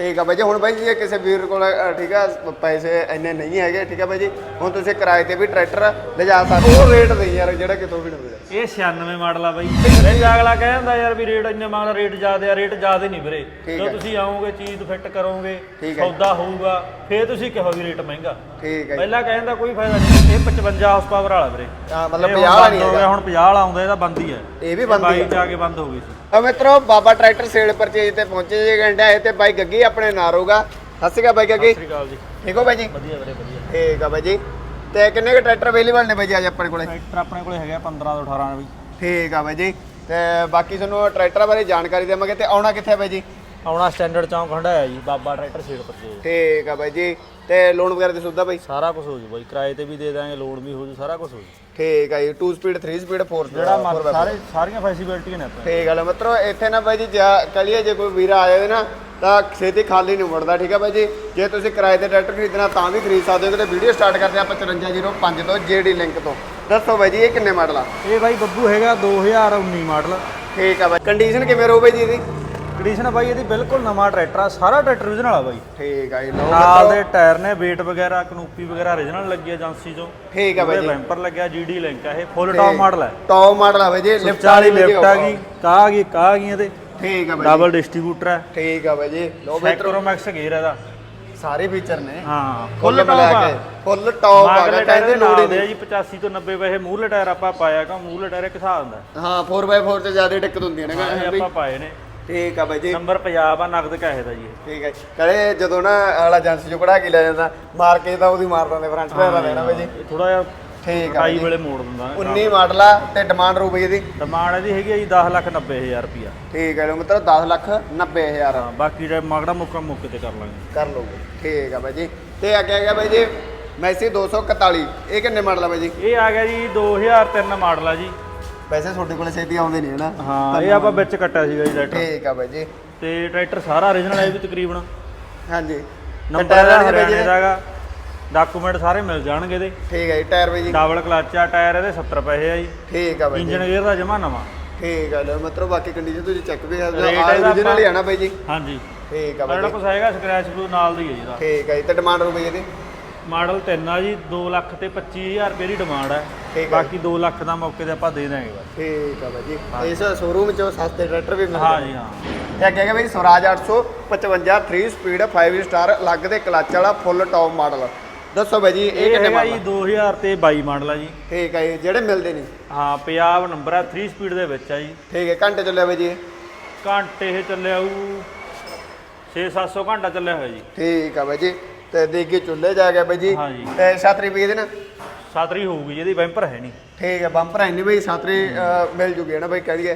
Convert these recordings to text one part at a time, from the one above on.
ਠੀਕ ਆ ਬਾਈ ਜੀ ਹੁਣ ਬਾਈ ਜੀ ਜੇ ਕਿਸੇ ਵੀਰ ਕੋਲ ਅ, ਠੀਕ ਆ ਪੈਸੇ ਇੰਨੇ ਨਹੀਂ ਹੈਗੇ ਠੀਕ ਆ ਬਾਈ ਜੀ। ਹੁਣ ਤੁਸੀਂ ਕਿਰਾਏ ਤੇ ਵੀ ਟਰੈਕਟਰ ਲਿਜਾ ਸਕਦੇ ਹੋ। ਉਹ ਰੇਟ ਦੇ ਯਾਰ ਜਿਹੜਾ ਕਿਤੋਂ ਵੀ ਨਾ ਮਿਲੇ ਇਹ 96 ਮਾਡਲ ਆ ਬਾਈ। ਇਹ ਅਗਲਾ ਕਹਿੰਦਾ ਯਾਰ ਵੀ ਰੇਟ ਇੰਨੇ ਮੰਗਦਾ ਰੇਟ ਜ਼ਿਆਦੇ ਆ ਰੇਟ ਜ਼ਿਆਦੇ ਨਹੀਂ ਵੀਰੇ। ਠੀਕ ਜਦੋਂ ਹੈ। ਤੁਸੀਂ ਆਓਗੇ ਚੀਜ਼ ਫਿੱਟ ਕਰੋਗੇ ਠੀਕ ਹੈ। ਸੌਦਾ ਹੋਊਗਾ ਫੇਰ ਤੁਸੀਂ ਕਹੋ ਵੀ ਰੇਟ ਮਹਿੰਗਾ। ਠੀਕ ਹੈ ਜੀ। ਪਹਿਲਾਂ ਕਹਿੰਦਾ ਕੋਈ ਫਾਇਦਾ ਨਹੀਂ ਇਹ 55 ਹਾਰਸ ਪਾਵਰ ਵਾਲਾ ਵੀਰੇ। ਹਾਂ ਮਤਲਬ ਇਹ ਹੁਣ 50 ਵਾਲਾ ਬੰਦ ਨਹੀਂ ਗਿਆ ਹੈਗਾ ਹੁਣ 50 ਵਾਲਾ ਆਉਂਦਾ ਇਹਦਾ ਬੰਦ ਹੀ ਹੈ ਇਹ ਵੀ ਬੰਦ ਹੀ ਬਾਈ ਹੈ ਜਾ ਕੇ ਬੰਦ ਹੋ ਗਈ ਸੀ। ਆ ਮਿੱਤਰੋ ਬਾਬਾ ਟਰੈਕਟਰ ਸੇਲ ਪਰਚੇਜ ਤੇ ਪਹੁੰਚੇ ਜੀ ਘੰਟਾ ਹੈ ਤੇ ਬਾਈ ਗੱਗੀ ਆਪਣੇ ਨਾਲ ਹੋਊਗਾ ਸਤਿ ਸ਼੍ਰੀ ਅਕਾਲ ਬਾਈ ਗੱਗੀ ਸਤਿ ਸ਼੍ਰੀ ਅਕਾਲ ਜੀ। ਠੀਕ ਹੋ ਬਾਈ ਜੀ? ਵਧੀਆ ਵੀਰੇ ਵਧੀਆ। ਠੀਕ ਆ ਬਾਈ ਜੀ। ਤੇ ਕਿੰਨੇ ਕੁ ਟਰੈਕਟਰ ਅਵੇਲੇਬਲ ਨੇ ਬਾਈ ਜੀ ਅੱਜ ਆਪਣੇ ਕੋਲੇ? ਟਰੈਕਟਰ ਆਪਣੇ ਕੋਲੇ ਹੈਗਾ 15 ਤੋਂ 18 ਵੀ। ਠੀਕ ਆ ਬਾਈ ਜੀ। ਤੇ ਬਾਕੀ ਤੁਹਾਨੂੰ ਟਰੈਕਟਰ ਬਾਰੇ ਜਾਣਕਾਰੀ ਦੇਵਾਂਗੇ ਤੇ ਆਉਣਾ ਕਿੱਥੇ ਬਾਈ ਜੀ? ਆਉਣਾ ਸਟੈਂਡਰਡ ਚੌਂਕ ਖੰਡਾਇਆ ਜੀ ਬਾਬਾ ਟਰੈਕਟਰ ਸੀਟ ਪਰਚੇਜ ਠੀਕ ਆ ਬਾਈ ਜੀ। ਤੇ ਲੋਨ ਵਗੈਰਾ ਦੀ ਸੁਵਿਧਾ ਬਾਈ? ਸਾਰਾ ਕੁਝ ਹੋ ਜੂ ਬਾਈ ਕਿਰਾਏ ਤੇ ਵੀ ਦੇ ਦਾਂਗੇ ਲੋਡ ਵੀ ਹੋ ਜੂ ਸਾਰਾ ਕੁਝ ਹੋ ਜੂ। ਠੀਕ ਆ ਜੀ। 2 ਸਪੀਡ 3 ਸਪੀਡ 4 ਜਿਹੜਾ ਮਰ ਸਾਰੇ ਸਾਰੀਆਂ ਫੈਸਿਲਿਟੀਆਂ ਨੇ ਆਪਣੇ। ਠੀਕ ਗੱਲ ਮਿੱਤਰੋ ਇੱਥੇ ਨਾ ਬਾਈ ਜੀ ਕਲੀਏ ਜੇ ਕੋਈ ਵੀਰ ਆ ਜਾਵੇ ਨਾ ਤਾਂ ਛੇਤੀ ਖਾਲੀ ਨਹੀਂ ਮੁੜਦਾ ਠੀਕ ਆ ਬਾਈ ਜੀ? ਜੇ ਤੁਸੀਂ ਕਿਰਾਏ ਤੇ ਟਰੈਕਟਰ ਖਰੀਦਣਾ ਤਾਂ ਵੀ ਖਰੀਦ ਸਕਦੇ ਹੋ ਤੇ ਵੀਡੀਓ ਸਟਾਰਟ ਕਰਦੇ ਆਪਾਂ 5505 ਤੋਂ ਜੀਡੀ ਲਿੰਕ ਤੋਂ। ਦੱਸੋ ਬਾਈ ਜੀ ਇਹ ਕਿੰਨੇ ਮਾਡਲ ਆ? ਇਹ ਬਾਈ ਬੱਬੂ ਹੈਗਾ 2019 ਮਾਡਲ ਠੀਕ ਆ ਬਾਈ। ਕੰਡੀਸ਼ਨ ਕਿਵੇਂ ਰਹੂ ਬਾਈ ਜੀ ਇਹਦੀ? ਕੰਡੀਸ਼ਨ ਬਾਈ ਇਹਦੀ ਬਿਲਕੁਲ ਨਵਾਂ ਟਰੈਕਟਰ ਆ ਸਾਰਾ ਟਰੈਕਟਰ origignal ਆ ਬਾਈ। ਠੀਕ ਆ ਜੀ ਲਓ ਨਾਲ ਦੇ ਟਾਇਰ ਨੇ weight ਵਗੈਰਾ ਕਨੂਪੀ ਵਗੈਰਾ origignal ਲੱਗੀ ਏਜੰਸੀ ਚੋਂ। ਠੀਕ ਆ ਬਾਈ ਜੀ। ਬੈਂਪਰ ਲੱਗਿਆ GD ਲਿੰਕ ਆ ਇਹ ਫੁੱਲ ਟੌਪ ਮਾਡਲ ਹੈ ਟੌਪ ਮਾਡਲ ਆ ਬਾਈ ਜੀ ਲਿਫਟ 40 ਲਿਫਟ ਆ ਗਈ ਕਾ ਆ ਗਈ ਕਾ ਆ ਗਈ ਇਹਦੇ ਠੀਕ ਆ ਬਾਈ ਡਬਲ ਡਿਸਟ੍ਰੀਬਿਊਟਰ ਹੈ। ਠੀਕ ਆ ਬਾਈ ਜੀ। ਲਓ ਮਿੱਤਰੋ ਸੈਕਰੋਮੈਕਸ ਗੇਅਰ ਇਹਦਾ। ਸਾਰੇ ਫੀਚਰ ਨੇ। ਹਾਂ ਫੁੱਲ ਟੌਪ ਆ। ਫੁੱਲ ਟੌਪ ਆ ਗਿਆ। ਕਹਿੰਦੇ ਲੋੜ ਹੀ ਨਹੀਂ। ਜੀ 85 ਤੋਂ 90 ਪੈਸੇ ਮੂਹਰਲੇ ਟਾਇਰ ਆਪਾਂ ਪਾਇਆ ਕਾ ਮੂਹਰਲੇ ਟਾਇਰ ਇੱਕ ਹਿਸਾਬ ਹੁੰਦਾ। ਹਾਂ 4x4 ਤੇ ਜ਼ਿਆਦਾ ਦਿੱਕਤ ਹੁੰਦੀਆਂ ਨੇ ਇਹ ਆਪਾਂ ਪਾਏ ਨੇ। ਠੀਕ ਆ ਬਾਈ ਜੀ। ਨੰਬਰ ਪੰਜਾਬ ਆ ਨਗਦ ਕਹੇ ਦਾ ਜੀ ਇਹ। ਠੀਕ ਹੈ ਕਲੇ ਜਦੋਂ ਨਾ ਅਗਲਾ ਏਜੰਸੀ ਚੋਂ ਕਢਾ ਕੇ ਲੈ ਜਾਂਦਾ ਮਾਰ ਕੇ ਤਾਂ ਉਹਦੀ ਮਾਰ ਦਿੰਦੇ ਫਰੰਟ ਦਾ ਲੈਣਾ ਬਾਈ ਜੀ। ਇਹ ਥੋੜਾ ਜਿਹਾ ਠੀਕ ਆ ਕਟਾਈ ਬਾਈ ਜੀ। ਵੇਲੇ ਮੋੜ ਦਿੰਦਾ 19 ਮਾਡਲ ਆ ਤੇ ਡਿਮਾਂਡ ਰੂ ਬਈ ਇਹਦੀ ਡਿਮਾਂਡ ਇਹਦੀ ਹੈਗੀ ਆ ਜੀ 10 ਲੱਖ 90 ਹਜ਼ਾਰ ਰੁਪਿਆ ਠੀਕ ਹੈ ਲੋ ਮਿੱਤਰੋ 10 ਲੱਖ 90 ਹਜ਼ਾਰ। ਹਾਂ ਬਾਕੀ ਜਿਹੜਾ ਮਗੜਾ ਮੁੱਕਾ ਮੌਕੇ ਤੇ ਕਰ ਲਾਂਗੇ। ਕਰ ਲਓਗੇ ਠੀਕ ਆ ਬਾਈ ਜੀ। ਤੇ ਆ ਗਿਆ ਬਾਈ ਜੀ ਮੈਸੀ 241 ਇਹ ਕਿੰਨੇ ਮਾਡਲ ਆ ਬਾਈ ਜੀ? ਇਹ ਆ ਗਿਆ ਜੀ 2003 ਮਾਡਲ ਆ ਜੀ। ਵੈਸੇ ਤੁਹਾਡੇ ਕੋਲੇ ਛੇਤੀ ਆਉਂਦੇ ਨਹੀਂ ਹਨਾ? ਹਾਂ ਇਹ ਆਪਾਂ ਵਿੱਚ ਕੱਟਿਆ ਸੀਗਾ ਜੀ ਟਰੈਕਟਰ ਠੀਕ ਆ ਬਾਈ ਜੀ। ਤੇ ਟਰੈਕਟਰ ਸਾਰਾ origignal ਹੈ ਵੀ ਤਕਰੀਬਨ। ਹਾਂਜੀ। ਨੰਬਰ ਹਰਿਆਣੇ ਦਾਗਾ ਡਾਕੂਮੈਂਟ ਸਾਰੇ ਮਿਲ ਜਾਣਗੇ ਇਹਦੇ। ਠੀਕ ਹੈ ਜੀ ਟਾਇਰ ਬਾਈ ਜੀ। ਡਬਲ ਕਲਚ ਆ ਟਾਇਰ ਇਹਦੇ 70 ਪੈਸੇ ਆ ਜੀ। ਠੀਕ ਆ ਬਾਈ ਜੀ। ਇੰਜਨ ਗੇਅਰ ਦਾ ਜਮਾ ਨਵਾਂ। ਠੀਕ ਆ ਲੋ ਮਿੱਤਰੋ ਬਾਕੀ ਕੰਡੀਸ਼ਨ ਤੁਸੀਂ ਚੈੱਕ ਵੀ ਕਰ ਲਓ ਆ ਇਹਦਾ original ਹੀ ਆ ਨਾ ਬਾਈ ਜੀ। ਹਾਂਜੀ। ਠੀਕ ਆ ਬਾਈ ਜਿਹੜਾ ਕੁਛ ਹੈਗਾ ਸਕ੍ਰੈਚ ਬਲੂ ਨਾਲ ਦੀ ਹੈ ਜੀ ਇਹਦਾ। ਠੀਕ ਆ ਜੀ ਤੇ ਡਿਮਾਂਡ ਰੂ ਬਈ ਇਹਦੀ ਮਾਡਲ 3 ਆ ਜੀ 2 ਲੱਖ ਤੇ 25000 ਰੁਪਏ ਦੀ ਡਿਮਾਂਡ ਹੈ ਠੀਕ ਆ ਬਾਕੀ 2 ਲੱਖ ਦਾ ਮੌਕੇ ਤੇ ਆਪਾਂ ਦੇ ਦਾਂਗੇ ਬਸ। ਠੀਕ ਆ ਬਾਈ ਜੀ। ਇਸ ਸ਼ੋਰੂਮ ਚੋਂ ਸਸਤੇ ਟਰੈਕਟਰ ਵੀ ਮਿਲਦੇ ਹਾਂ ਜੀ ਹਾਂ। ਤੇ ਅੱਗੇ ਹੈਗਾ ਬਈ ਸਵਰਾਜ 855 3 ਸਪੀਡ 5 ਸਟਾਰ ਅਲੱਗ ਦੇ ਕਲਚ ਵਾਲਾ ਫੁੱਲ ਟੌਪ ਮਾਡਲ ਦੱਸੋ ਬਾਈ ਜੀ ਇਹ ਕਿੰਨੇ ਹੈਗਾ ਜੀ ਮਾਡਲ 2000 ਤੇ 22 ਮਾਡਲ ਆ ਜੀ। ਠੀਕ ਆ ਜੀ ਜਿਹੜੇ ਮਿਲਦੇ ਨਹੀਂ? ਹਾਂ ਪੰਜਾਬ ਨੰਬਰ ਆ 3 ਸਪੀਡ ਦੇ ਵਿੱਚ ਆ ਜੀ। ਠੀਕ ਹੈ ਘੰਟੇ ਚੱਲਿਆ ਬਾਈ ਜੀ ਇਹ? ਘੰਟੇ ਇਹ ਚੱਲਿਆ ਉਹ 6-700 ਘੰਟਾ ਚੱਲਿਆ ਹੋਇਆ ਜੀ। ਠੀਕ ਆ ਬਾਈ ਜੀ ਤੇ ਦੇਗੀ ਚੁੱਲੇ ਜਾ ਗਿਆ ਬਾਈ ਜੀ। ਹਾਂ ਜੀ। ਤੇ ਛਤਰੀ ਵੀ ਇਹਦੇ ਨਾ? ਸਾਤਰੀ ਹੋਊਗੀ ਜੀ ਇਹਦੀ ਬੈਂਪਰ ਹੈ ਨਹੀਂ। ਠੀਕ ਹੈ ਬੰਪਰ ਹੈ ਨਹੀਂ ਬਈ ਛਤਰੀ ਅਹ, ਮਿਲ ਜੂਗੀ ਨਾ ਬਾਈ ਕਹੀਏ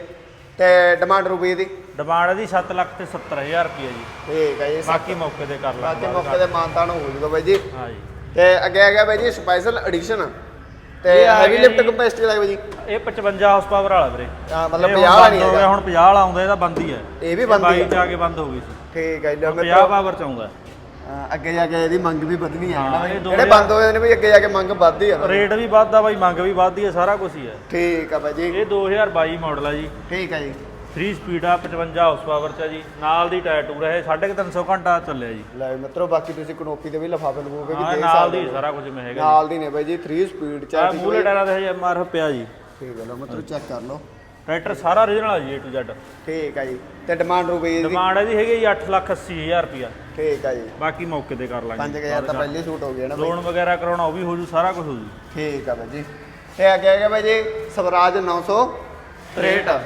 ਤੇ ਡਿਮਾਂਡ ਰੁਪਏ ਇਹਦੀ ਡਿਮਾਂਡ ਇਹਦੀ 7 ਲੱਖ ਤੇ 70000 ਰੁਪਏ ਜੀ। ਠੀਕ ਹੈ ਜੀ ਬਾਕੀ ਮੌਕੇ ਤੇ ਕਰ ਬਾਕੀ ਲਾਂਗੇ ਮੌਕੇ ਤੇ ਮਾਨਤਾਨ ਹੋ ਜੂਗਾ ਬਾਈ ਜੀ। ਹਾਂ ਜੀ। ਤੇ ਅੱਗੇ ਆ ਗਿਆ ਬਾਈ ਜੀ ਸਪੈਸ਼ਲ ਐਡੀਸ਼ਨ ਤੇ ਇਹ ਆ ਹੈਵੀ ਗਿਆ ਲਿਫਟ ਜੀ। ਕਪੈਸਿਟੀ ਦਾ ਬਾਈ ਜੀ। ਇਹ 55 ਹਾਰਸ ਪਾਵਰ ਵਾਲਾ ਵੀਰੇ। ਹਾਂ ਮਤਲਬ ਇਹ 50 ਹੁਣ ਵਾਲਾ ਬੰਦ ਨਹੀਂ ਗਿਆ ਹੈਗਾ। ਹੁਣ 50 ਵਾਲਾ ਆਉਂਦਾ ਇਹਦਾ ਬੰਦ ਹੀ ਹੈ। ਇਹ ਵੀ ਬੰਦ ਹੀ ਬਾਈ ਹੈ। ਜਾ ਕੇ ਬੰਦ ਹੋ ਗਈ ਸੀ। ਠੀਕ ਹੈ ਜੀ ਲਓ 50 ਮਿੱਤਰੋ ਪਾਵਰ ਚ ਆਉਂਦਾ। ਅੱਗੇ ਜਾ ਕੇ ਇਹਦੀ ਮੰਗ ਵੀ ਵਧਣੀ ਹਾਂ। ਇਹ ਦੋ ਜਿਹੜੇ ਬੰਦ ਹੋਏ ਨੇ ਵੀ ਅੱਗੇ ਜਾ ਕੇ ਮੰਗ ਵੱਧਦੀ ਆ। ਰੇਟ ਵੀ ਵੱਧਦਾ ਬਾਈ ਮੰਗ ਵੀ ਵੱਧਦੀ ਹੈ ਸਾਰਾ ਕੁਝ ਹੀ ਹੈ। ਠੀਕ ਆ ਬਾਈ ਜੀ। ਇਹ 2022 ਮਾਡਲ ਆ ਜੀ। ਠੀਕ ਆ ਜੀ। 3 ਸਪੀਡ ਆ 55 ਹਾਰਸ ਪਾਵਰ ਚ ਆ ਜੀ। ਨਾਲ ਦੀ ਟਾਇਰ ਟੂਰ ਹੈ 350 ਘੰਟਾ ਚੱਲਿਆ ਜੀ। ਲੈ ਮਿੱਤਰੋ ਬਾਕੀ ਤੁਸੀਂ ਕਨੋਪੀ ਦੇ ਵੀ ਲਫਾਫੇ ਲਗੋਗੇ ਵੀ ਹਾਂ ਦੇ ਨਾਲ ਦੀ ਹੋ। ਸਾਰਾ ਕੁਝ ਮੈਂ ਹੈਗਾ ਨਾਲ ਦੀ ਨੇ ਬਾਈ ਜੀ 3 ਸਪੀਡ ਚ ਆ ਠੀਕ ਮੂਲੇ ਹੈ ਟਾਇਰਾਂ ਦੇ ਹਜੇ ਐਮਆਰ ਪਿਆ ਜੀ। ਠੀਕ ਹੈ ਲਓ ਮਿੱਤਰੋ ਚੈੱਕ ਕਰ ਲਓ। ਟਰੈਕਟਰ ਸਾਰਾ origignal ਆ ਜੀ A to Z ਠੀਕ ਆ ਜੀ। ਤੇ ਡਿਮਾਂਡ ਰੁਪਏ ਦੀ ਡਿਮਾਂਡ ਇਹਦੀ ਹੈਗੀ ਜੀ 8 ਲੱਖ 80 ਹਜ਼ਾਰ ਰੁਪਿਆ ਠੀਕ ਆ ਜੀ। ਬਾਕੀ ਮੌਕੇ ਤੇ ਕਰ ਲਾਂਗੇ। 5000 ਤਾਂ ਪਹਿਲੇ ਸੂਟ ਹੋ ਗਿਆ ਨਾ ਲੋਨ ਵਗੈਰਾ ਕਰਾਉਣਾ ਉਹ ਵੀ ਹੋ ਜੂ ਸਾਰਾ ਕੁਝ ਹੋ ਜੂ। ਠੀਕ ਆ ਬਾਈ ਜੀ। ਅੱਗੇ ਆ ਗਿਆ ਬਾਈ ਜੀ ਸਵਰਾਜ 963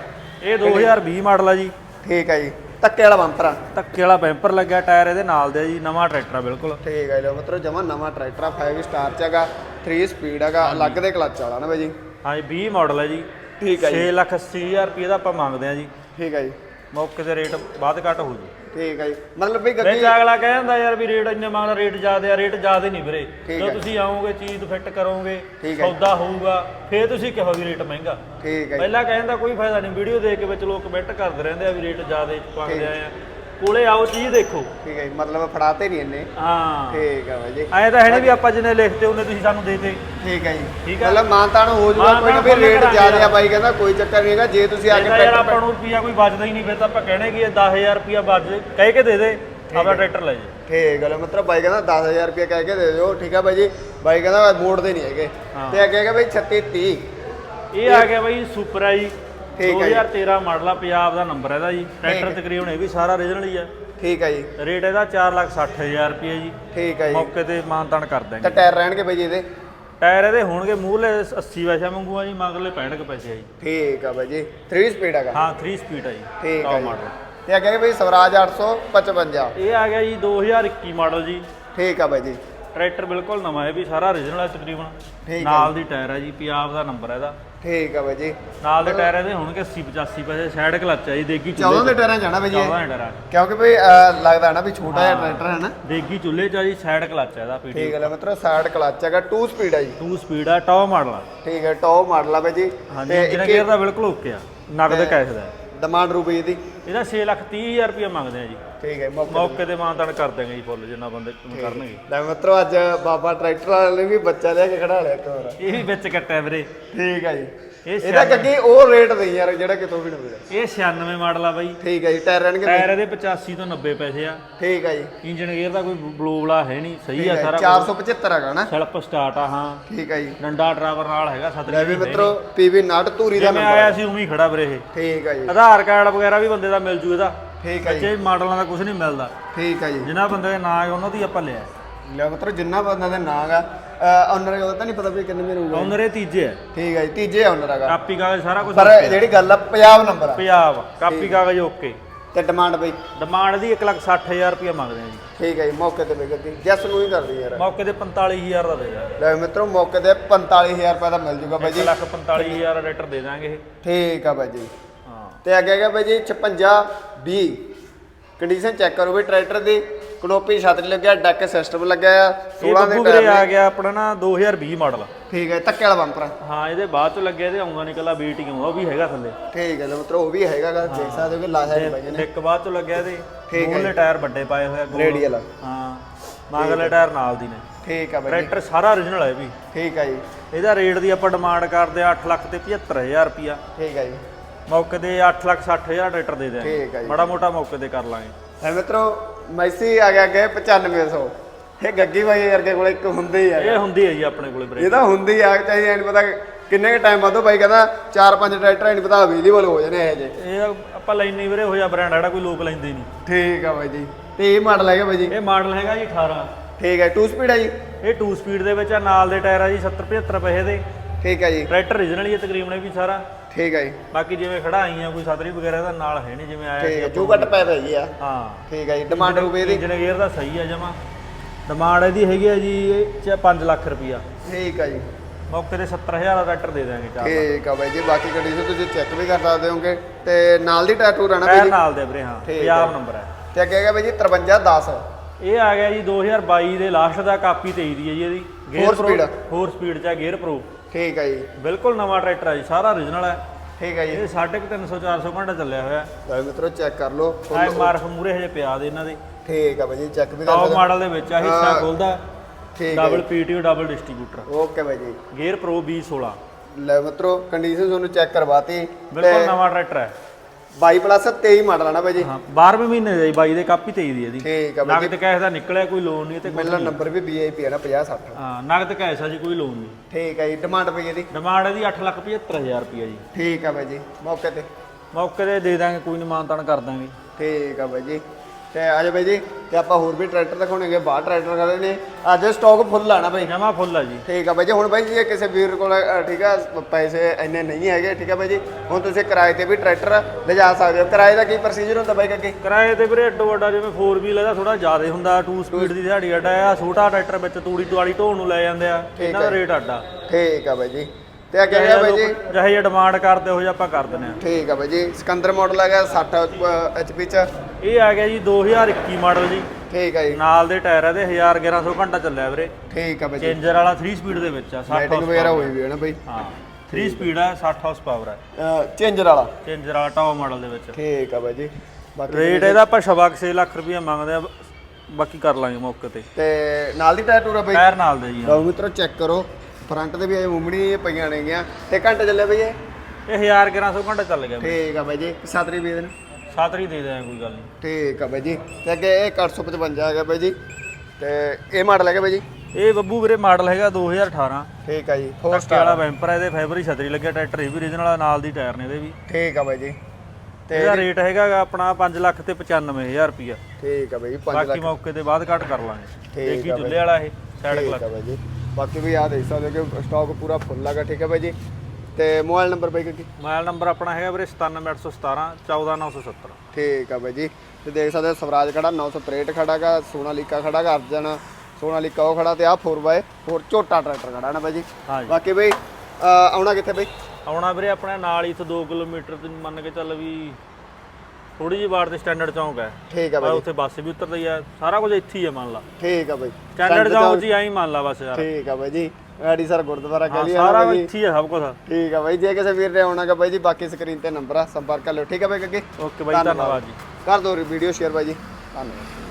ਇਹ 2020 ਮਾਡਲ ਆ ਜੀ। ਠੀਕ ਆ ਜੀ। ਧੱਕੇ ਵਾਲਾ ਬੰਪਰ ਆ। ਧੱਕੇ ਵਾਲਾ ਬੈਂਪਰ ਲੱਗਿਆ ਟਾਇਰ ਇਹਦੇ ਨਾਲ ਦੇ ਆ ਜੀ ਨਵਾਂ ਟਰੈਕਟਰ ਆ ਬਿਲਕੁਲ। ਠੀਕ ਹੈ ਲੋ ਮਤਲਬ ਜਮਾ ਨਵਾਂ ਟਰੈਕਟਰ ਆ 5 ਸਟਾਰ ਚ ਹੈਗਾ 3 ਸਪੀਡ ਹੈਗਾ ਅਲੱਗ ਦੇ ਕਲਚ ਵਾਲਾ ਨਾ ਬਾਈ ਜੀ। ਹਾਂ ਜੀ 20 ਮਾਡਲ ਹੈ ਜੀ। ਠੀਕ ਹੈ 6 ਜੀ ਲੱਖ 80 ਹਜ਼ਾਰ ਰੁਪਏ ਦਾ ਆਪਾਂ ਮੰਗਦੇ ਆ ਜੀ। ਠੀਕ ਹੈ ਜੀ। ਮੌਕੇ ਤੇ ਰੇਟ ਵੱਧ ਘੱਟ ਹੋ ਜੂ। ਠੀਕ ਹੈ ਜੀ। ਮਤਲਬ ਵੀ ਗੱਡੀ ਵਿੱਚ ਅਗਲਾ ਕਹਿੰਦਾ ਯਾਰ ਵੀ ਰੇਟ ਇੰਨੇ ਮੰਗਦਾ ਰੇਟ ਜ਼ਿਆਦੇ ਆ ਰੇਟ ਜ਼ਿਆਦੇ ਨਹੀਂ ਵੀਰੇ। ਠੀਕ ਜਦੋਂ ਹੈ। ਤੁਸੀਂ ਆਓਗੇ ਚੀਜ਼ ਫਿੱਟ ਕਰੋਗੇ ਠੀਕ ਹੈ। ਸੌਦਾ ਹੋਊਗਾ ਫੇਰ ਤੁਸੀਂ ਕਹੋ ਵੀ ਰੇਟ ਮਹਿੰਗਾ। ਠੀਕ ਹੈ ਜੀ। ਪਹਿਲਾਂ ਕਹਿੰਦਾ ਕੋਈ ਫਾਇਦਾ ਨਹੀਂ। ਵੀਡੀਓ ਦੇਖ ਕੇ ਵਿੱਚ ਲੋਕ ਕਮੈਂਟ ਕਰਦੇ ਰਹਿੰਦੇ ਆ ਵੀ ਰੇਟ ਜ਼ਿਆਦੇ ਪਾਉਂਦੇ ਆ। ਕੋਲੇ ਆਓ ਚੀਜ਼ ਦੇਖੋ। ਠੀਕ ਹੈ ਜੀ ਮਤਲਬ ਫੜਾਤੇ ਨਹੀਂ ਇੰਨੇ। ਹਾਂ। ਠੀਕ ਹੈ ਬਾਈ ਜੀ। ਐਂ ਤਾਂ ਹੈ ਨਹੀਂ ਵੀ ਆਪਾਂ ਜਿੰਨੇ ਲਿਖਤੇ ਉਹਨੇ ਤੁਸੀਂ ਸਾਨੂੰ ਦੇਤੇ। ਠੀਕ ਹੈ ਜੀ। ਠੀਕ ਹੈ। ਮਤਲਬ ਮਾਨਤਾਨ ਹੋ ਜੂਗਾ ਕੋਈ ਨਾ ਵੀ ਰੇਟ ਕਰਾਂਗੇ ਜ਼ਿਆਦਾ ਆ। ਬਾਈ ਕਹਿੰਦਾ ਕੋਈ ਚੱਕਰ ਨਹੀਂ ਹੈਗਾ ਜੇ ਤੁਸੀਂ ਆ ਕੇ ਯਾਰ ਟਰੈਕਟਰ ਆਪਾਂ ਨੂੰ ਰੁਪਿਆ ਕੋਈ ਬਚਦਾ ਹੀ ਨਹੀਂ ਫਿਰ ਤਾਂ ਆਪਾਂ ਕਹਿਣੇ ਕਿ ਇਹ 10000 ਰੁਪਿਆ ਬਚ ਜੇ। ਕਹਿ ਕੇ ਦੇ ਦੇ ਆਪਣਾ ਟਰੈਕਟਰ ਲੈ ਜੀ। ਠੀਕ ਹੈ ਮਤਲਬ ਬਾਈ ਕਹਿੰਦਾ 10000 ਰੁਪਏ ਕਹਿ ਕੇ ਦੇ ਦਿਓ ਠੀਕ ਹੈ ਬਾਈ ਜੀ। ਬਾਈ ਕਹਿੰਦਾ ਮੋੜਦੇ ਨਹੀਂ ਹੈਗੇ। ਹਾਂ। ਤੇ ਅੱਗੇ ਹੈਗਾ ਬਾਈ 36 30 ਇਹ ਆ ਗਿਆ ਬਾਈ ਸੁਪਰ ਆ ਜੀ ਠੀਕ ਹੈ ਜੀ। 2013 ਮਾਡਲ ਆ ਪੰਜਾਬ ਦਾ ਨੰਬਰ ਇਹਦਾ ਜੀ। ਟਰੈਕਟਰ ਤਕਰੀਬਨ ਇਹ ਵੀ ਸਾਰਾ origignal ਹੀ ਆ। ਠੀਕ ਹੈ ਜੀ। ਰੇਟ ਇਹਦਾ 460000 ਰੁਪਏ ਜੀ। ਠੀਕ ਹੈ ਜੀ। ਮੌਕੇ ਤੇ ਮਾਨਤਾਨ ਕਰ ਤਾਂ ਦਾਂਗੇ ਟਾਇਰ ਰਹਿਣਗੇ ਬਾਈ ਇਹਦੇ? ਟਾਇਰ ਇਹਦੇ ਹੋਣਗੇ ਮੂਹਰਲੇ 80 ਵੈਸੇ ਮੰਗੂਆ ਜੀ ਮਗਰਲੇ 65 ਕੁ ਪੈਸੇ ਆ ਜੀ। ਠੀਕ ਆ ਬਾਈ ਜੀ। 3 ਸਪੀਡ ਹੈਗਾ? ਹਾਂ 3 ਸਪੀਡ ਆ ਜੀ ਠੀਕ ਜੀ। model। ਤੇ ਅੱਗੇ ਹੈਗਾ ਬਾਈ ਸਵਰਾਜ 855 ਇਹ ਆ ਗਿਆ ਜੀ 2021 ਮਾਡਲ ਜੀ। ਠੀਕ ਆ ਬਾਈ ਜੀ। ਟਰੈਕਟਰ ਬਿਲਕੁਲ ਨਵਾਂ ਹੈ ਵੀ ਸਾਰਾ origignal ਹੈ ਤਕਰੀਬਨ। ਨਾਲ ਦੀ ਟਾਇਰ ਹੈ ਜੀ ਪੰਜਾਬ ਦਾ ਨੰਬਰ ਹੈ ਇਹਦਾ। ਠੀਕ ਆ ਬਾਈ ਜੀ। ਨਾਲ ਦੇ ਟਾਇਰ ਇਹਦੇ ਹੋਣਗੇ 80 85 ਪੈਸੇ ਸਾਈਡ ਕਲੱਚ ਹੈ ਜੀ ਦੇਗੀ 14 ਦੇ ਟਾਇਰਾਂ ਜਾਣਾ ਬਾਈ ਜੀ। ਇਹ? 14 ਟਾਇਰ। ਆ। ਕਿਉਂਕਿ ਬਈ ਲੱਗਦਾ ਨਾ ਵੀ ਛੋਟਾ ਜਿਹਾ ਟਰੈਕਟਰ ਹੈ ਨਾ। ਦੇਗੀ ਚੁੱਲ੍ਹੇ ਚ ਆ ਜੀ ਸਾਈਡ ਕਲੱਚ ਹੈ ਇਹਦਾ ਪੀਟੀ ਠੀਕ ਹੈ ਮਤਲਬ ਸਾਈਡ ਕਲਚ ਹੈਗਾ। 2 ਸਪੀਡ ਹੈ ਜੀ। 2 ਸਪੀਡ ਆ ਟੌਪ ਮਾਡਲ ਆ। ਠੀਕ ਹੈ ਟੌਪ ਮਾਡਲ ਆ ਬਾਈ ਜੀ। ਹਾਂਜੀ ਇੰਜਨ ਗੇਅਰ ਦਾ ਬਿਲਕੁਲ ਓਕੇ ਆ। ਨਗਦ ਕੈਸ਼ ਦਾ। ਡਿਮਾਂਡ ਰੁਪਏ ਦੀ। ਇਹਦਾ 6 ਲੱਖ 30 ਹਜ਼ਾਰ ਰੁਪਏ ਮੰਗਦੇ ਆ ਜੀ। ਠੀਕ ਹੈ ਮੌਕੇ ਮੌਕੇ ਤੇ ਮਾਨਤਾਨ ਕਰ ਦਾਂਗੇ ਜੀ ਫੁੱਲ ਜਿੰਨਾ ਬੰਦੇ ਕਰਨਗੇ। ਲੈ ਮਤਲਬ ਅੱਜ ਬਾਬਾ ਟਰੈਕਟਰ ਵਾਲੇ ਨੇ ਵੀ ਬੱਚਾ ਲਿਆ ਕੇ ਖੜਾ ਲਿਆ ਇੱਕ ਹੋਰ ਇਹ ਵੀ ਵਿੱਚ ਕੱਟਿਆ ਵੀਰੇ। ਠੀਕ ਹੈ ਜੀ। ਇਹ ਇਹਦਾ ਗੱਗੀ ਉਹ ਰੇਟ ਦੇ ਯਾਰ ਜਿਹੜਾ ਕਿਤੋਂ ਵੀ ਨਾ ਮਿਲੇ ਇਹ 96 ਮਾਡਲ ਆ ਬਾਈ। ਠੀਕ ਹੈ ਜੀ ਟਾਇਰ ਰਹਿਣਗੇ ਟਾਇਰ ਇਹਦੇ 85 ਤੋਂ 90 ਪੈਸੇ ਆ। ਠੀਕ ਹੈ ਜੀ। ਇੰਜਨ ਗੇਅਰ ਦਾ ਕੋਈ ਬਲੂ ਬਲਾ ਹੈ ਨਹੀਂ ਸਹੀ ਆ ਸਾਰਾ 475 ਹੈਗਾ ਨਾ। ਸੈਲਫ ਸਟਾਰਟ ਆ ਹਾਂ। ਠੀਕ ਹੈ ਜੀ। ਡੰਡਾ ਡਰਾਈਵਰ ਨਾਲ ਹੈਗਾ ਸਤਰੀ ਲੈ ਵੀ ਮਿੱਤਰੋ ਪੀਵੀ ਨਾਟ ਧੂਰੀ ਦਾ ਨੰਬਰ ਆਇਆ ਸੀ ਉਵੇਂ ਹੀ ਖੜਾ ਵੀਰੇ ਇਹ। ਠੀਕ ਹੈ ਜੀ। ਆਧਾਰ ਕਾਰਡ ਵਗੈਰਾ ਵੀ ਬੰਦੇ ਦਾ ਮਿਲ ਜੂ ਇਹਦਾ। ਠੀਕ ਹੈ ਜੀ। ਬੱਚੇ ਮਾਡਲਾਂ ਦਾ ਕੁਝ ਨਹੀਂ ਮਿਲਦਾ। ਠੀਕ ਹੈ ਜੀ। ਜਿਨ੍ਹਾਂ ਬੰਦੇ ਦੇ ਨਾਂ ਹੈ ਉਹਨਾਂ ਦੀ ਆਪਾਂ ਲਿਆ। ਲੈ ਮਿੱਤਰੋ ਜਿੰਨਾ ਬੰਦਾ ਦੇ ਨਾਂ ਗਾ ਓਨਰ ਉਹਦਾ ਤਾਂ ਨਹੀਂ ਪਤਾ ਵੀ ਕਿੰਨੇ ਮੇਰੇ ਹੋਊਗਾ। ਓਨਰ ਇਹ ਤੀਜੇ ਹੈ ਠੀਕ ਹੈ ਜੀ ਤੀਜੇ ਓਨਰ ਹੈਗਾ। ਕਾਪੀ ਕਾਗਜ਼ ਸਾਰਾ ਕੁਝ ਪਰ ਜਿਹੜੀ ਗੱਲ ਆ ਪੰਜਾਬ ਨੰਬਰ ਆ। ਪੰਜਾਬ ਕਾਪੀ ਕਾਗਜ਼ ਓਕੇ। ਤੇ ਡਿਮਾਂਡ ਬਈ। ਡਿਮਾਂਡ ਦੀ 160000 ਰੁਪਏ ਮੰਗਦੇ ਆ ਜੀ। ਠੀਕ ਹੈ ਜੀ ਮੌਕੇ ਤੇ ਵਿਕਦੀ ਜੈਸ ਨੂੰ ਹੀ ਕਰਦੀ ਯਾਰ। ਮੌਕੇ ਤੇ 45000 ਦਾ ਦੇ ਦਾਂਗੇ। ਲੈ ਮਿੱਤਰੋ ਮੌਕੇ ਤੇ 45000 ਰੁਪਏ ਦਾ ਮਿਲ ਜੂਗਾ ਬਾਈ ਜੀ। 145000 ਰੇਟਰ ਦੇ ਦਾਂਗੇ ਇਹ। ਠੀਕ ਆ ਬਾਈ ਜੀ। ਹਾਂ। ਤੇ ਅੱਗੇ ਹੈਗਾ ਬਾਈ ਜੀ 56 20 ਕੰਡੀਸ਼ਨ ਚੈੱਕ ਕਰੋ ਵੀ ਟਰੈਕਟਰ ਦੀ। ਕਨੋਪੀ ਛੱਤ ਲੱਗਿਆ ਡੈਕ ਸਿਸਟਮ ਲੱਗਿਆ ਆ ਇਹ 16 ਦੇ ਬੱਬੂ ਵੀਰੇ ਆ ਗਿਆ ਆਪਣਾ ਨਾ 2020 ਮਾਡਲ। ਠੀਕ ਹੈ ਧੱਕੇ ਵਾਲਾ ਬੰਪਰ ਆ। ਹਾਂ ਇਹਦੇ ਬਾਅਦ ਚ ਲੱਗਿਆ ਇਹਦੇ ਆਉਂਦਾ ਨਿਕਲਾ ਬੀਟੀ ਆਉਂਦਾ ਉਹ ਵੀ ਹੈਗਾ ਥੱਲੇ। ਠੀਕ ਹੈ ਲੈ ਮਿੱਤਰੋ ਉਹ ਵੀ ਹੈਗਾ ਗਾ ਦੇਖ ਸਕਦੇ ਹੋ ਕਿ ਲਾਇਆ ਹੈ ਬਾਈ ਨੇ। ਇੱਕ ਬਾਅਦ ਚ ਲੱਗਿਆ ਇਹਦੇ ਠੀਕ ਹੈ। ਮੂਹਰਲੇ ਟਾਇਰ ਵੱਡੇ ਪਾਏ ਹੋਏ ਆ ਗੋਲ। ਰੇਡੀਅਲ ਹਾਂ ਮਗਰਲੇ ਟਾਇਰ ਨਾਲ ਦੀ ਨੇ। ਠੀਕ ਆ ਬਾਈ ਜੀ। ਟਰੈਕਟਰ ਸਾਰਾ origignal ਹੈ ਇਹ ਵੀ। ਠੀਕ ਆ ਜੀ। ਇਹਦਾ ਰੇਟ ਦੀ ਆਪਾਂ ਡਿਮਾਂਡ ਕਰਦੇ ਆ 8 ਲੱਖ ਤੇ 75000 ਰੁਪਿਆ ਠੀਕ ਆ ਜੀ। ਮੌਕੇ ਤੇ 8 ਲੱਖ 60000 ਟਰੈਕਟਰ ਦੇ ਠੀਕ ਦਿਆਂਗੇ ਹੈ ਜੀ। ਮਾੜਾ ਮੋਟਾ ਮੌਕੇ ਤੇ ਕਰ ਲਾਂਗੇ। ਹੈ ਮਿੱਤਰੋ ਮੈਸੀ ਆ ਗਿਆ ਅੱਗੇ 9500 ਇਹ ਗੱਗੀ ਬਾਈ ਵਰਗੇ ਕੋਲ ਇੱਕ ਹੁੰਦੇ ਹੀ ਆ। ਇਹ ਹੁੰਦੀ ਹੈ ਜੀ ਆਪਣੇ ਕੋਲੇ ਬ੍ਰੇਕ ਇਹ ਤਾਂ ਹੁੰਦੀ ਆ ਚਾਹੀਏ ਨਹੀਂ ਪਤਾ ਕਿੰਨੇ ਕ ਟਾਈਮ ਬਾਅਦੋਂ ਬਾਈ ਕਹਿੰਦਾ ਚਾਰ ਪੰਜ ਟਰੈਕਟਰ ਨਹੀਂ ਪਤਾ ਅਵੇਲੇਬਲ ਹੋ ਜਾਣੇ ਇਹ ਜੇ ਇਹ ਆਪਾਂ ਲੈਣੀ ਵੀਰੇ ਹੋਇਆ ਬ੍ਰਾਂਡ ਜਿਹੜਾ ਕੋਈ ਲੋਕ ਲੈਂਦੇ ਨਹੀਂ। ਠੀਕ ਆ ਬਾਈ ਜੀ। ਤੇ ਇਹ ਮਾਡਲ ਹੈਗਾ ਬਾਈ ਜੀ। ਇਹ ਮਾਡਲ ਹੈਗਾ ਜੀ 18 ਠੀਕ ਹੈ 2 ਸਪੀਡ ਹੈ ਜੀ। ਇਹ 2 ਸਪੀਡ ਦੇ ਵਿੱਚ ਆ ਨਾਲ ਦੇ ਟਾਇਰ ਆ ਜੀ 70 75 ਪੈਸੇ ਦੇ। ਠੀਕ ਹੈ ਜੀ। ਟਰੈਕਟਰ origignal ਹੀ ਹੈ ਤਕਰੀਬਨ ਇਹ ਵੀ ਸਾਰਾ। ਠੀਕ ਹੈ ਜੀ। ਬਾਕੀ ਜਿਵੇਂ ਖੜਾ ਆਈਆਂ ਕੋਈ ਸਤਰੀ ਵਗੈਰਾ ਦਾ ਨਾਲ ਹੈ ਨਹੀਂ ਜਿਵੇਂ ਆਇਆ ਠੀਕ ਸੀ ਹੈ ਜੋ ਘੱਟ ਪੈ ਪਈ ਆ। ਹਾਂ। ਠੀਕ ਹੈ ਜੀ ਡਿਮਾਂਡ ਰੁਪਏ ਦੀ ਇੰਜਨ ਗੇਅਰ ਦਾ ਸਹੀ ਆ ਜਮਾ। ਡਿਮਾਂਡ ਇਹਦੀ ਹੈਗੀ ਆ ਜੀ ਇਹ 'ਚ 5 ਲੱਖ ਰੁਪਿਆ ਠੀਕ ਹੈ ਜੀ। ਮੌਕੇ ਤੇ 70000 ਦਾ ਟਰੈਕਟਰ ਦੇ ਦਾਂਗੇ ਚਾਰ ਠੀਕ ਆ ਬਾਈ ਜੀ ਬਾਕੀ ਕੰਡੀਸ਼ਨ ਤੁਸੀਂ ਚੈੱਕ ਵੀ ਕਰ ਸਕਦੇ ਹੋਗੇ। ਤੇ ਨਾਲ ਦੀ ਟੈਟੂ ਰਹਿਣਾ ਬਾਈ ਜੀ? ਨਾਲ ਦੇ ਵੀਰੇ ਹਾਂ ਪੰਜਾਬ। ਨੰਬਰ ਹੈ। ਤੇ ਅੱਗੇ ਹੈਗਾ ਬਾਈ ਜੀ 5310 ਇਹ ਆ ਗਿਆ ਜੀ 2022 ਦੇ ਲਾਸਟ ਦਾ ਕਾਪੀ 23 ਦੀ ਹੈ ਜੀ ਇਹਦੀ। Four speed। 4 ਸਪੀਡ ਚ ਆ ਗੇਅਰ ਪ੍ਰੋ ਠੀਕ ਹੈ ਜੀ। ਬਿਲਕੁਲ ਨਵਾਂ ਟਰੈਕਟਰ ਹੈ ਜੀ ਸਾਰਾ origignal ਹੈ। ਠੀਕ ਹੈ ਜੀ। ਇਹ 350 400 ਘੰਟਾ ਚੱਲਿਆ ਹੋਇਆ। ਲੈ ਮਿੱਤਰੋ ਚੈੱਕ ਕਰ ਲਓ। ਐ ਮਾਰਫ ਮੂਰੇ ਹਜੇ ਪਿਆ ਦੇ ਇਹਨਾਂ ਦੇ। ਠੀਕ ਆ ਬਾਈ ਜੀ ਚੈੱਕ ਵੀ ਕਰ ਟੌਪ ਮਾਡਲ ਦੇ ਵਿੱਚ ਆ ਹਿੱਸਾ ਹਾਂ। ਖੁੱਲਦਾ। ਠੀਕ ਹੈ double PTO double distributor okay ਬਾਈ ਜੀ ਗੇਅਰ ਪ੍ਰੋ 2016 ਲੈ ਮਿੱਤਰੋ ਕੰਡੀਸ਼ਨ ਤੁਹਾਨੂੰ ਚੈੱਕ ਕਰਵਾਤੀ। ਬਿਲਕੁਲ ਨਵਾਂ ਟਰੈਕਟਰ ਹੈ। 22 ਪਲੱਸ 23 ਮਾਡਲ ਆ ਨਾ ਬਾਈ ਜੀ। ਹਾਂ 12ਵੇਂ ਮਹੀਨੇ ਦਾ ਜੀ ਦੇ ਕਾਪੀ 23 ਦੀ ਠੀਕ ਆ ਬਾਈ ਨਗਦ ਕੈਸ਼ ਦਾ ਨਿਕਲਿਆ ਕੋਈ ਲੋਨ ਨਹੀਂ ਤੇ ਮੇਰਾ ਨੰਬਰ ਵੀ ਹੈ ਨਾ 50 60 ਹਾਂ ਨਗਦ ਕੈਸ਼ ਆ ਜੀ ਕੋਈ ਲੋਨ ਨਹੀਂ। ਠੀਕ ਹੈ ਜੀ ਡਿਮਾਂਡ ਪਈ ਇਹਦੀ ਡਿਮਾਂਡ ਇਹਦੀ 875000 ਰੁਪਏ ਜੀ। ਠੀਕ ਆ ਬਾਈ ਜੀ ਮੌਕੇ ਤੇ। ਮੌਕੇ ਤੇ ਦੇ ਦਾਂਗੇ ਕੋਈ ਨਹੀਂ ਮਾਨਤਾਨ ਕਰ ਦਾਂਗੇ। ਠੀਕ ਆ ਬਾਈ ਜੀ। ਤੇ ਆਜੋ ਬਾਈ ਜੀ ਤੇ ਆਪਾਂ ਹੋਰ ਵੀ ਟਰੈਕਟਰ ਦਿਖਾਉਣਗੇ ਬਾਹਰ ਟਰੈਕਟਰ ਖੜੇ ਨੇ। ਅੱਜ ਸਟਾਕ ਫੁੱਲ ਆਣਾ ਬਾਈ। ਜਮਾ ਫੁੱਲ ਆ ਜੀ। ਠੀਕ ਆ ਬਾਈ ਜੀ ਹੁਣ ਬਾਈ ਜੀ ਜੇ ਕਿਸੇ ਵੀਰ ਕੋਲ ਅ, ਠੀਕ ਆ ਪੈਸੇ ਇੰਨੇ ਨਹੀਂ ਹੈਗੇ ਠੀਕ ਆ ਬਾਈ ਜੀ। ਹੁਣ ਤੁਸੀਂ ਕਿਰਾਏ ਤੇ ਵੀ ਟਰੈਕਟਰ ਲਿਜਾ ਸਕਦੇ ਹੋ। ਕਿਰਾਏ ਦਾ ਕੀ ਪ੍ਰੋਸੀਜਰ ਹੁੰਦਾ ਬਾਈ ਅੱਗੇ? ਕਿਰਾਏ ਤੇ ਵੀਰੇ ਅੱਡੋ ਵੱਡਾ ਜਿਵੇਂ 4 ਵੀਲ ਇਹਦਾ ਥੋੜਾ ਜ਼ਿਆਦਾ ਹੁੰਦਾ 2 ਸਪੀਡ ਦੀ ਦਿਹਾੜੀ ਅੱਡਾ ਆ ਛੋਟਾ ਟਰੈਕਟਰ ਵਿੱਚ ਤੂੜੀ ਤੁਆਲੀ ਢੋਣ ਨੂੰ ਲੈ ਜਾਂਦੇ ਆ ਇਹਨਾਂ ਦਾ ਰੇਟ ਅੱਡਾ। ਠੀਕ ਆ ਬਾਈ ਜੀ। ਤੇ ਅੱਗੇ ਹੈਗਾ ਬਾਈ ਜੀ? ਜਿਹੇ ਜੇ ਡਿਮਾਂਡ ਕਰਦੇ ਹੋ ਜਾਂ ਆਪਾਂ ਕਰ ਦਿੰਦੇ ਆ ਠੀਕ ਆ ਬਾਈ ਜੀ। ਸਿਕੰਦਰ ਮਾਡਲ ਹੈਗਾ 60 ਐਚਪੀ ਚ। ਇਹ ਆ ਗਿਆ ਜੀ 2021 ਮਾਡਲ ਜੀ। ਠੀਕ ਆ ਜੀ। ਨਾਲ ਦੇ ਟਾਇਰ ਇਹਦੇ 1100 ਘੰਟਾ ਚੱਲਿਆ ਵੀਰੇ। ਠੀਕ ਆ ਬਾਈ ਜੀ। ਚੇਂਜਰ ਵਾਲਾ 3 ਸਪੀਡ ਦੇ ਵਿੱਚ ਆ 60 ਲਾਈਟਿੰਗ ਵਗੈਰਾ ਹੋਈ ਵੀ ਹੈ ਨਾ ਬਾਈ। ਹਾਂ 3 ਸਪੀਡ ਆ। 60 ਹਾਰਸ ਪਾਵਰ ਹੈ ਚੇਂਜਰ ਵਾਲਾ। ਚੇਂਜਰ ਵਾਲਾ ਟਾਪ ਮਾਡਲ ਦੇ ਵਿੱਚ। ਠੀਕ ਆ ਬਾਈ ਜੀ। ਬਾਕੀ ਰੇਟ ਇਹਦਾ ਆਪਾਂ ਸ਼ਵਾ 6 ਲੱਖ ਰੁਪਏ ਮੰਗਦੇ ਆ ਬਾਕੀ ਕਰ ਲਾਂਗੇ ਮੌਕੇ ਤੇ। ਤੇ ਨਾਲ ਦੀ ਟਾਇਰ ਟੂਰ ਆ ਬਾਈ? ਟਾਇਰ ਨਾਲ ਦੇ ਜੀ। ਲਓ ਮਿੱਤਰੋ ਚੈੱਕ ਕਰੋ। ਫਰੰਟ ਤੇ ਵੀ ਇਹ ਮੁੰਮਣੀ ਪਈਆਂ ਨੇਗੀਆਂ ਤੇ ਘੰਟੇ ਚੱਲੇ ਬਈ ਇਹ? ਇਹ 1100 ਘੰਟਾ ਚੱਲ ਗਿਆ ਠੀਕ ਆ ਬਾਈ ਜੀ ਸਤਰੀ ਵੀ ਦਿਨ ਛਾਤਰੀ ਦੇ ਦਿਆਂ ਕੋਈ ਗੱਲ ਨਹੀਂ ਠੀਕ ਆ ਬਾਈ ਜੀ ਤੇ ਅੱਗੇ ਇਹ 855 ਹੈਗਾ ਬਾਈ ਜੀ ਤੇ ਇਹ ਮਾਡਲ ਹੈਗਾ ਬਾਈ ਜੀ? ਇਹ ਬੱਬੂ ਵੀਰੇ ਮਾਡਲ ਹੈਗਾ 2018 ਠੀਕ ਆ ਜੀ 4 ਟੱਕੇ ਸਟਾਰ। ਵਾਲਾ ਵੈਂਪਰ ਹੈ ਇਹਦੇ ਫੈਬਰੀ ਛਤਰੀ ਲੱਗਿਆ ਟਰੈਕਟਰ ਇਹ ਵੀ ਰੀਜਨਲ ਵਾਲਾ ਨਾਲ ਦੀ ਟਾਇਰ ਨੇ ਇਹਦੇ ਵੀ। ਠੀਕ ਆ ਬਾਈ ਜੀ। ਤੇ ਇਹਦਾ ਰੇਟ ਹੈਗਾ ਆਪਣਾ 5 ਲੱਖ ਤੇ 95000 ਰੁਪਿਆ ਠੀਕ ਆ ਬਾਈ ਜੀ 5 ਬਾਕੀ ਮੌਕੇ ਤੇ ਬਾਅਦ ਘੱਟ ਕਰ ਲਾਂਗੇ। ਠੀਕ ਦੇਖੀ ਆ ਚੁੱਲ੍ਹੇ ਵਾਲਾ ਇਹ ਸਾਈਡ ਠੀਕ ਕਲਰ ਆ ਬਾਈ ਜੀ। ਬਾਕੀ ਵੀ ਆ ਦੇਖ ਸਕਦੇ ਹੋ ਕਿ ਸਟਾਕ ਪੂਰਾ ਫੁੱਲ ਹੈਗਾ ਠੀਕ ਹੈ ਬਾਈ ਜੀ? ਤੇ ਮੋਬਾਈਲ ਨੰਬਰ ਬਾਈ ਕੀ? ਮੋਬਾਈਲ ਨੰਬਰ ਆਪਣਾ ਹੈਗਾ ਵੀਰੇ 97817 14970 ਠੀਕ ਆ ਬਾਈ ਜੀ। ਤੇ ਦੇਖ ਸਕਦੇ ਹੋ ਸਵਰਾਜ ਖੜਾ 963 ਖੜਾਗਾ ਸੋਨਾਲੀਕਾ ਖੜਾਗਾ ਅਰਜਨ ਸੋਨਾਲੀਕਾ ਉਹ ਖੜਾ ਤੇ ਆ 4x4 ਝੋਟਾ ਟਰੈਕਟਰ ਖੜਾ ਨਾ ਬਾਈ ਜੀ? ਬਾਕੀ ਬਈ ਅਹ ਆਉਣਾ ਕਿੱਥੇ ਬਈ? ਆਉਣਾ ਵੀਰੇ ਆਪਣੇ ਨਾਲ ਹੀ ਇੱਥੇ 2 ਕਿਲੋਮੀਟਰ ਤੇ ਮੰਨ ਕੇ ਚੱਲ ਵੀ ਥੋੜੀ ਜਿਹੀ ਬਾੜ ਤੇ ਸਟੈਂਡਰਡ ਚੌਂਕ ਹੈ। ਠੀਕ ਆ ਪਰ ਬਾਈ। ਉੱਥੇ ਬੱਸ ਵੀ ਉਤਰਦੀ ਆ ਸਾਰਾ ਕੁਝ ਇੱਥੇ ਹੀ ਆ ਮੰਨ ਲਾ। ਠੀਕ ਆ ਬਾਈ। ਸਟੈਂਡਰਡ ਚੌਂਕ ਹੀ ਆਈ ਮੰਨ ਲਾ ਬਸ ਯਾਰ। ਠੀਕ ਆ ਬਾਈ ਜੀ। ਐਡੀ ਸਰ ਗੁਰਦੁਆਰਾ ਹਾਂ, ਗਲੀ ਸਾਰਾ ਜੀ। ਇੱਥੇ ਹੀ ਆ ਸਭ ਕੁਝ ਠੀਕ ਆ ਬਾਈ ਜੇ ਕਿਸੇ ਵੀਰ ਨੇ ਆਉਣਾਗਾ ਬਾਈ ਜੀ ਬਾਕੀ ਸਕਰੀਨ ਤੇ ਨੰਬਰ ਆ ਸੰਪਰਕ ਕਰ ਲਿਓ। ਠੀਕ ਆ ਬਾਈ ਅੱਗੇ ਓਕੇ ਬਾਈ ਧੰਨਵਾਦ ਜੀ। ਕਰ ਦਿਓ ਵੀਡੀਓ ਸ਼ੇਅਰ ਬਾਈ ਜੀ। ਧੰਨਵਾਦ।